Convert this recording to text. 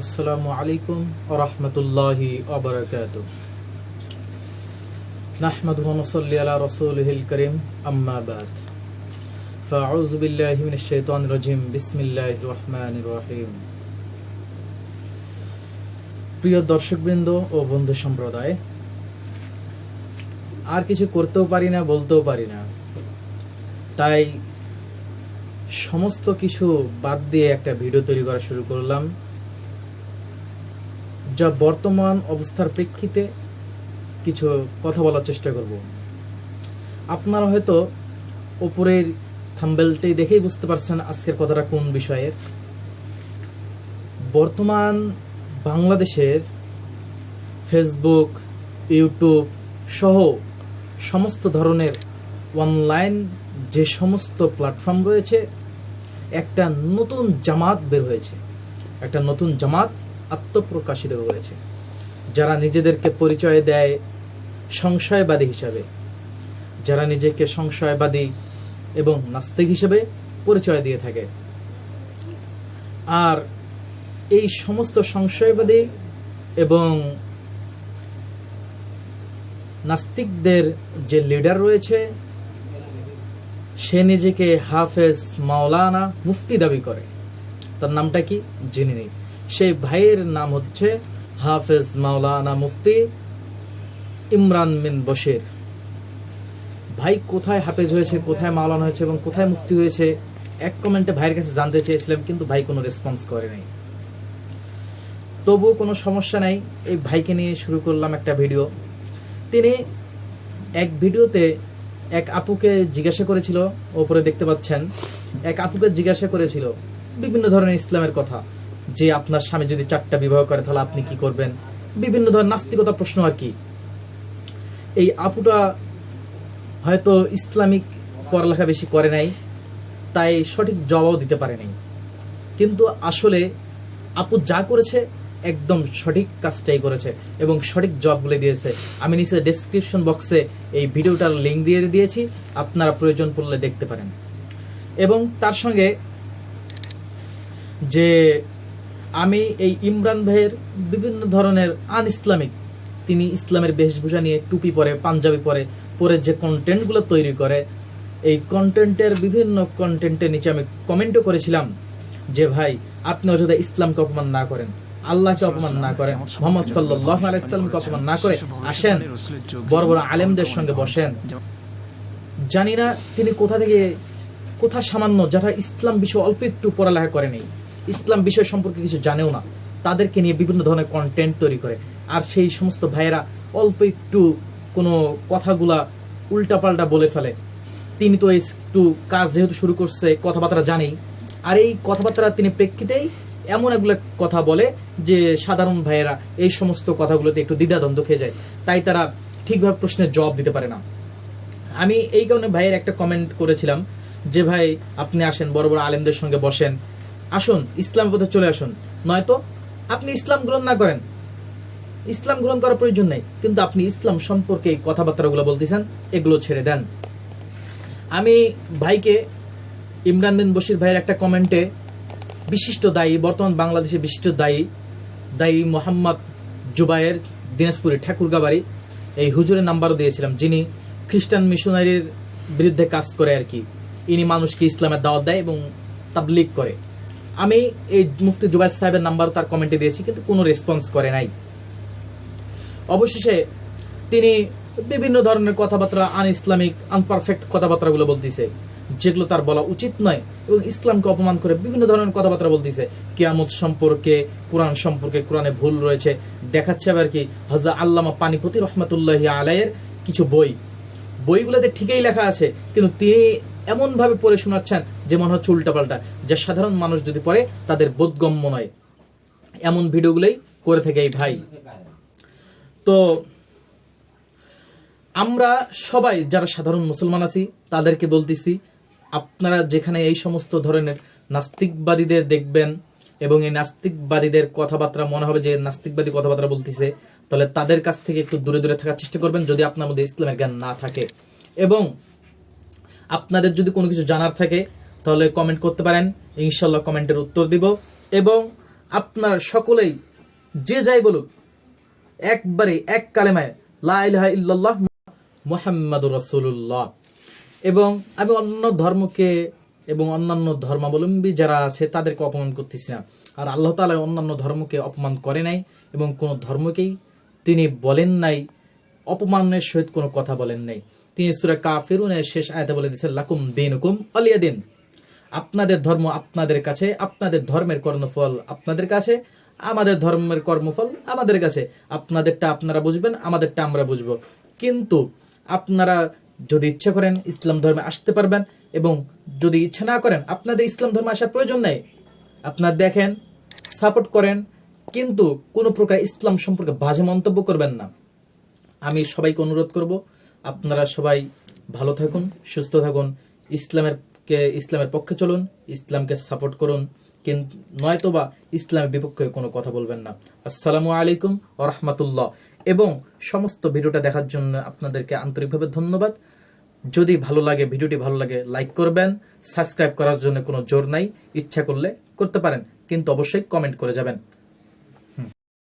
আসসালামু আলাইকুম ওরহমতুল্লাহি ওবরাকাত নাহমাদুহু ওয়া নুসাল্লি আলা রাসূলিহিল কারীম, আম্মা বাদ। ফাআউযু বিল্লাহি মিনাশ শাইতানির রাজিম, বিসমিল্লাহির রহমানির রহিম। প্রিয় দর্শকবৃন্দ ও বন্ধু সম্প্রদায়, আর কিছু করতেও পারি না, বলতেও পারি না। তাই সমস্ত কিছু বাদ দিয়ে একটা ভিডিও তৈরি করা শুরু করলাম। যা বর্তমান অবস্থার প্রেক্ষিতে কিছু কথা বলার চেষ্টা করব। আপনারা হয়তো ওপরের থাম্বেলটি দেখেই বুঝতে পারছেন আজকের কথাটা কোন বিষয়ের। বর্তমান বাংলাদেশের ফেসবুক, ইউটিউব সহ সমস্ত ধরনের অনলাইন যে সমস্ত প্ল্যাটফর্ম রয়েছে, একটা নতুন জামাত বের হয়েছে। একটা নতুন জামাত আত্মপ্রকাশিত করেছে যারা নিজেদেরকে পরিচয় দেয় সংশয়বাদী হিসাবে, যারা নিজেকে সংশয়বাদী এবং নাস্তিক হিসেবে পরিচয় দিয়ে থাকে। আর এই সমস্ত সংশয়বাদী এবং নাস্তিকদের যে লিডার রয়েছে, সে নিজেকে হাফেজ মাওলানা মুফতি দাবি করে। তার নামটা কি? জেনে নিই। সেই ভাইয়ের নাম হচ্ছে হাফেজ মাওলানা মুফতি ইমরান মিন বশির। ভাই কোথায় হাফেজ হয়েছে, কোথায় মাওলানা হয়েছে এবং কোথায় মুফতি হয়েছে, এক কমেন্টে ভাইয়ের কাছে জানতে চেয়েছিলাম, কিন্তু ভাই কোনো রেসপন্স করে নাই। তবুও কোনো সমস্যা নাই, এই ভাইকে নিয়ে শুরু করলাম একটা ভিডিও তিনি এক ভিডিওতে এক আপুকে জিজ্ঞাসা করেছিল, ওপরে দেখতে পাচ্ছেন, এক আপুকে জিজ্ঞাসা করেছিল বিভিন্ন ধরনের ইসলামের কথা। যে আপনার স্বামী যদি চারটা বিবাহ করে, তাহলে আপনি কি করবেন? বিভিন্ন ধরনের নাস্তিকতা প্রশ্ন আর কি। এই আপুটা হয়তো ইসলামিক পড়ালেখা বেশি করে নাই, তাই সঠিক জবাব দিতে পারে নাই। কিন্তু আসলে আপু যা করেছে, একদম সঠিক কাজটাই করেছে এবং সঠিক জব বলে দিয়েছে। আমি নিচে ডেসক্রিপশন বক্সে এই ভিডিওটার লিঙ্ক দিয়ে দিয়েছি, আপনারা প্রয়োজন পড়লে দেখতে পারেন। এবং তার সঙ্গে যে আমি এই ইমরান ভাইয়ের বিভিন্ন ধরনের আন ইসলামিক তিনি ইসলামের বেশভূষা নিয়ে টুপি পরে, পাঞ্জাবি পরে পরে যে কন্টেন্টগুলো তৈরি করে, এই কন্টেন্টের বিভিন্ন কন্টেন্টের নিচে আমি কমেন্টও করেছিলাম যে, ভাই, আপনি অযথা ইসলামকে অপমান না করেন, আল্লাহকে অপমান না করেন, মোহাম্মদ সাল্লাহ আলাইসাল্লামকে অপমান না করে, আসেন, বড় বড় আলেমদের সঙ্গে বসেন। জানি না তিনি কোথা থেকে, কোথা সামান্য, যারা ইসলাম বিষয়ে অল্প একটু পড়ালেখা করেনি ইসলাম বিষয় সম্পর্কে কিছু জানেও না। তাদেরকে নিয়ে বিভিন্ন ধরনের কন্টেন্ট তৈরি করে। আর সেই সমস্ত ভাইয়েরা অল্প একটু কোনো কথাগুলা উল্টাপাল্টা বলে ফেলে। তিনি তো একটু কাজ যেহেতু শুরু করছে, কথাবার্তা জানেই। আর এই কথাবার্তা তিনি প্রেক্ষিতেই এমন এগুলো কথা বলে যে সাধারণ ভাইয়েরা এই সমস্ত কথাগুলোতে একটু দ্বিধাদ্বন্দ্ব খেয়ে যায়। তাই তারা ঠিকভাবে প্রশ্নের জবাব দিতে পারে না। আমি এই কারণে ভাইয়ের একটা কমেন্ট করেছিলাম যে, ভাই, আপনি আসেন, বড় বড় আলেমদের সঙ্গে বসেন। আসুন, ইসলাম পথে চলে আসুন। নয়তো আপনি ইসলাম গ্রহণ না করেন। ইসলাম গ্রহণ করার প্রয়োজন নেই। কিন্তু আপনি ইসলাম সম্পর্কে এই কথাবার্তাগুলো বলতেছেন, এগুলো ছেড়ে দেন। আমি ভাইকে ইমরান বিন বশির ভাইয়ের একটা কমেন্টে বিশিষ্ট দায়ী, বর্তমান বাংলাদেশে বিশিষ্ট দায়ী দায়ী মোহাম্মদ জুবায়ের দিনাজপুরের ঠাকুরগাবাড়ি এই হুজুরের নাম্বারও দিয়েছিলাম। যিনি খ্রিস্টান মিশনারির বিরুদ্ধে কাজ করে আর কি। ইনি মানুষকে ইসলামের দাওয়াত দেয় এবং তাবলিগ করে। আমি এই মুফতি জুবাইর সাহেবের নাম্বার তার কমেন্টে দিয়েছি, কিন্তু কোনো রেসপন্স করে নাই। অবশেষে তিনি বিভিন্ন ধরনের কথাবার্তা আন ইসলামিক আনপারফেক্ট কথাবার্তাগুলো বলতেছে, যেগুলো তার বলা উচিত নয় এবং ইসলামকে অপমান করে বিভিন্ন ধরনের কথাবার্তা বলতেছে। কিয়ামত সম্পর্কে, কোরআন সম্পর্কে কোরআনে ভুল রয়েছে, দেখাচ্ছে আবার কি হজরত আল্লামা পানিপতি রহমতুল্লাহ আলাইয়ের কিছু বই। বইগুলোতে ঠিকই লেখা আছে, কিন্তু তিনি এমন ভাবে পড়ে শোনাচ্ছেন যে মনে হচ্ছে উল্টাপাল্টা, যা সাধারণ মানুষ যদি পড়ে, তাদের বোধগম্য নয়। এমন ভিডিওগুলোই করে থাকে এই ভাই। তো আমরা সবাই যারা সাধারণ মুসলমান আছি, তাদেরকে বলতেছি, আপনারা যেখানে এই সমস্ত ধরনের নাস্তিকবাদীদের দেখবেন এবং এই নাস্তিকবাদীদের কথাবার্তা মনে হবে যে নাস্তিকবাদী কথাবার্তা বলতেছে, তাহলে তাদের কাছ থেকে একটু দূরে দূরে থাকার চেষ্টা করবেন যদি আপনার মধ্যে ইসলামের জ্ঞান না থাকে। এবং আপনাদের যদি কোনো কিছু জানার থাকে, তাহলে কমেন্ট করতে পারেন। ইনশাল্লাহ কমেন্টের উত্তর দিব। এবং আপনারা সকলেই যে যাই বলুক, একবারে এক কালেমায়, লা ইলাহা ইল্লাল্লাহ মুহাম্মাদুর রাসূলুল্লাহ। এবং আমি অন্য ধর্মকে এবং অন্যান্য ধর্মাবলম্বী যারা আছে, তাদেরকে অপমান করতেছি না। আর আল্লাহ তালা অন্যান্য ধর্মকে অপমান করে নাই এবং কোনো ধর্মকেই তিনি বলেন নাই, অপমানের সহিত কোনো কথা বলেন নাই। তিনি সূরা কাফিরুনের শেষ আয়াতে বলে দিয়েছেন, লাকুম দিন হুকুম অলিয়া দিন আপনাদের ধর্ম আপনাদের কাছে, আপনাদের ধর্মের কর্মফল আপনাদের কাছে, আমাদের ধর্মের কর্মফল আমাদের কাছে। আপনাদেরটা আপনারা বুঝবেন, আমাদেরটা আমরা বুঝব। কিন্তু আপনারা যদি ইচ্ছে করেন ইসলাম ধর্মে আসতে পারবেন এবং যদি ইচ্ছা না করেন আপনাদের ইসলাম ধর্মে আসার প্রয়োজন নেই। আপনার দেখেন, সাপোর্ট করেন, কিন্তু কোনো প্রকার ইসলাম সম্পর্কে বাজে মন্তব্য করবেন না। আমি সবাইকে অনুরোধ করব আপনারা সবাই ভালো থাকুন, সুস্থ থাকুন, ইসলামের কে, ইসলামের পক্ষে চলুন, ইসলামকে সাপোর্ট করুন কিন্তু নয়তোবা ইসলামের বিপক্ষে কোনো কথা বলবেন না। আসসালামু আলাইকুম ও রহমতুল্লাহ। এবং সমস্ত ভিডিওটা দেখার জন্য আপনাদেরকে আন্তরিকভাবে ধন্যবাদ। যদি ভালো লাগে, ভিডিওটি ভালো লাগে লাইক করবেন। সাবস্ক্রাইব করার জন্য কোনো জোর নাই, ইচ্ছা করলে করতে পারেন। কিন্তু অবশ্যই কমেন্ট করে যাবেন।